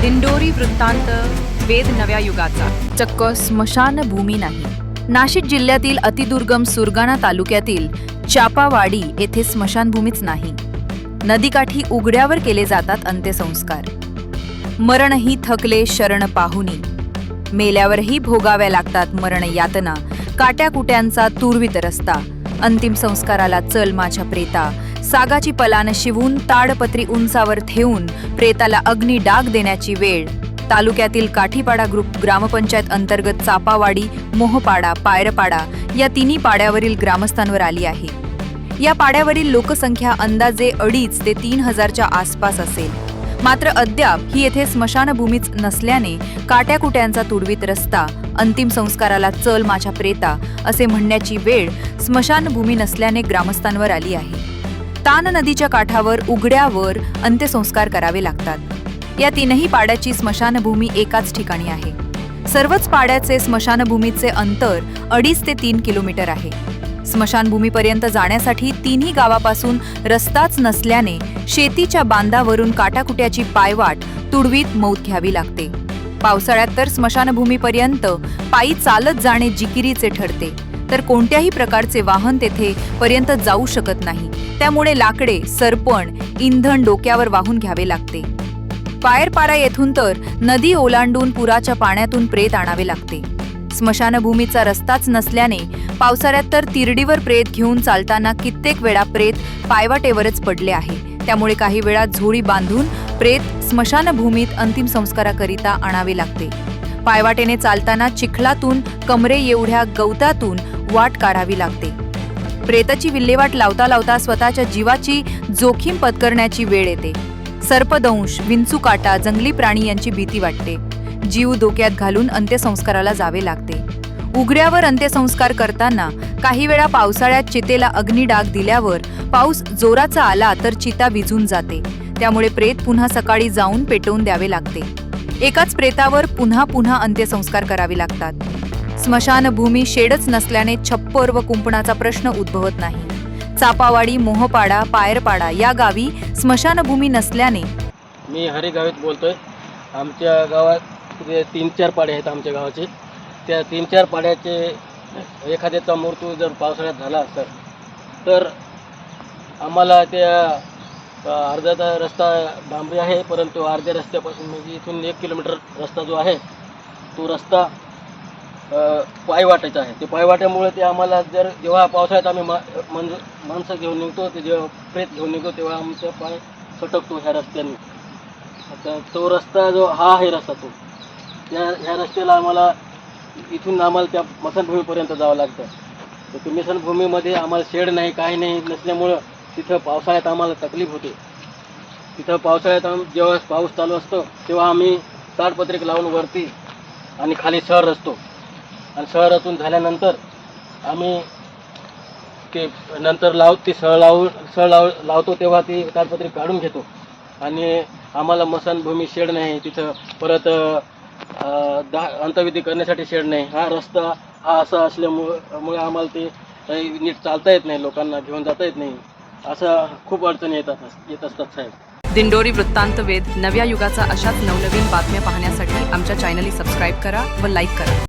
दिंडोरी वृत्तांत वेद नव्या युगाचा. चक्क स्मशानभूमी नाही. नाशिक जिल्ह्यातील अतिदुर्गम सुरगाणा तालुक्यातील चापावाडी येथे स्मशानभूमीच नाही. नदीकाठी उघड्यावर केले जातात अंत्यसंस्कार. मरणही थकले शरण पाहुनी. मेल्यावरही भोगाव्या लागतात मरण यातना. काट्याकुट्यांचा तुरवित रस्ता. अंतिम संस्काराला चल माझ्या प्रेता. सागाची पलान शिवून ताडपत्री उंचावर ठेवून प्रेताला अग्नी डाग देण्याची वेळ. तालुक्यातील काठीपाडा ग्रुप ग्रामपंचायत अंतर्गत चापावाडी मोहपाडा पायरपाडा या तिन्ही पाड्यावरील ग्रामस्थांवर आली आहे. या पाड्यावरील लोकसंख्या अंदाजे अडीच ते तीन हजारच्या आसपास असेल. मात्र अद्याप ही येथे स्मशानभूमीच नसल्याने काट्याकुट्यांचा तुडवीत रस्ता अंतिम संस्काराला चल माझ्या प्रेता असे म्हणण्याची वेळ स्मशानभूमी नसल्याने ग्रामस्थांवर आली आहे. तान नदीच्या काठावर उघड्यावर अंत्यसंस्कार करावे लागतात. या तीनही पाड्याची स्मशानभूमी एकाच ठिकाणी आहे. सर्वच पाड्याचे स्मशानभूमीचे अंतर अडीच ते तीन किलोमीटर आहे. स्मशानभूमीपर्यंत जाण्यासाठी तिन्ही गावापासून रस्ताच नसल्याने शेतीच्या बांधावरून काटाकुट्याची पायवाट तुडवीत मौत घ्यावी लागते. पावसाळ्यात तर स्मशानभूमीपर्यंत पायी चालत जाणे जिकिरीचे ठरते. तर कोणत्याही प्रकारचे वाहन तेथे पर्यंत जाऊ शकत नाही. त्यामुळे लाकडे सरपण इंधन डोक्यावर वाहून घ्यावे लागते. पायरपारा येथून तर नदी ओलांडून पुराच्या पाण्यातून प्रेत आणावे लागते. स्मशानभूमीचा रस्ताच नसल्याने पावसाळ्यात तर तिरडीवर प्रेत घेऊन चालताना कित्येक वेळा प्रेत पायवाटेवरच पडले आहे. त्यामुळे काही वेळा झोळी बांधून प्रेत स्मशानभूमीत अंतिम संस्काराकरिता आणावे लागते. पायवाटेने चालताना चिखलातून कमरे एवढ्या गवतातून वाट काढावी लागते. प्रेताची विल्हेवाट लावता लावता स्वतःच्या जीवाची जोखीम पत्करण्याची वेळ येते. सर्पदंश विंचू काटा जंगली प्राणी यांची भीती वाटते. जीव धोक्यात घालून अंत्यसंस्काराला जावे लागते. उघड्यावर अंत्यसंस्कार करताना काही वेळा पावसाळ्यात चितेला अग्निडाग दिल्यावर पाऊस जोराचा आला तर चिता विझून जाते. त्यामुळे प्रेत पुन्हा सकाळी जाऊन पेटवून द्यावे लागते. एकाच प्रेतावर पुन्हा पुन्हा अंत्यसंस्कार करावे लागतात. स्मशानभूमी शेडच नसल्याने छप्पर व कुंपणाचा प्रश्न उद्भवत नाही. चापावाडी मोहपाडा पायरपाडा या गावी स्मशानभूमी नसल्याने मी हरी गावीत बोलतोय. आमच्या गावात जे तीन चार पाडे आहेत आमच्या गावाचे. त्या तीन चार पाड्याचे एखाद्याचा मृत्यू जर पावसाळ्यात झाला असेल तर आम्हाला त्या अर्ध्याचा रस्ता डांबरी आहे परंतु अर्ध्या रस्त्यापासून म्हणजे इथून एक किलोमीटर रस्ता जो आहे तो रस्ता पाय वाटायचं आहे. ते पायवाट्यामुळे ते आम्हाला जर जेव्हा पावसाळ्यात आम्ही मा मन माणसं घेऊन निघतो ते जेव्हा प्रेत घेऊन निघतो तेव्हा आमचा पाय सटकतो ह्या रस्त्याने. आता तो रस्ता जो हा आहे रस्ता तो. त्या ह्या रस्त्याला आम्हाला इथून आम्हाला त्या मसनभूमीपर्यंत जावं लागतं. तर ते मिसनभूमीमध्ये आम्हाला शेड नाही काही नाही नसल्यामुळं तिथं पावसाळ्यात आम्हाला तकलीफ होते. तिथं पावसाळ्यात आम जेव्हा पाऊस चालू असतो तेव्हा आम्ही ताडपत्रिक लावून वरती आणि खाली सर असतो आणि शहरातून झाल्यानंतर आम्ही ते नंतर लाव ती सळ लावून सळ लाव लावतो तेव्हा ती ताडपत्री काढून घेतो. आणि आम्हाला मसानभूमी शेड नाही तिथं परत दा अंतविधी करण्यासाठी शेड नाही. हा रस्ता हा असा असल्यामुळं मुळे आम्हाला ते काही नीट चालता येत नाही लोकांना घेऊन जाता येत नाही. असं खूप अडचणी येतात येत असतात साहेब. दिंडोरी वृत्तांत वेद नव्या युगाचा अशाच नवनवीन बातम्या पाहण्यासाठी आमच्या चॅनली सबस्क्राईब करा व लाईक करा.